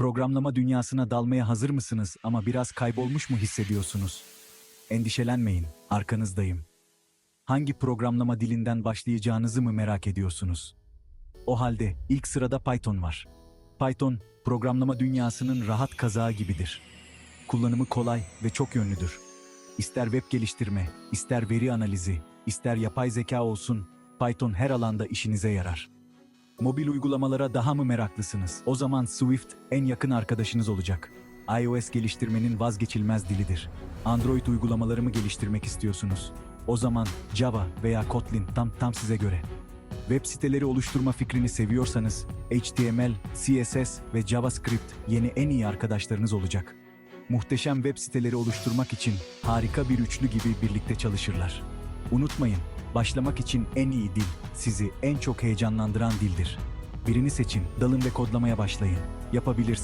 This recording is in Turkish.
Programlama dünyasına dalmaya hazır mısınız ama biraz kaybolmuş mu hissediyorsunuz? Endişelenmeyin, arkanızdayım. Hangi programlama dilinden başlayacağınızı mı merak ediyorsunuz? O halde ilk sırada Python var. Python, programlama dünyasının rahat kazağı gibidir. Kullanımı kolay ve çok yönlüdür. İster web geliştirme, ister veri analizi, ister yapay zeka olsun, Python her alanda işinize yarar. Mobil uygulamalara daha mı meraklısınız? O zaman Swift en yakın arkadaşınız olacak. iOS geliştirmenin vazgeçilmez dilidir. Android uygulamaları mı geliştirmek istiyorsunuz? O zaman Java veya Kotlin tam tam size göre. Web siteleri oluşturma fikrini seviyorsanız HTML, CSS ve JavaScript yeni en iyi arkadaşlarınız olacak. Muhteşem web siteleri oluşturmak için harika bir üçlü gibi birlikte çalışırlar. Unutmayın, başlamak için en iyi dil, sizi en çok heyecanlandıran dildir. Birini seçin, dalın ve kodlamaya başlayın. Yapabilirsiniz.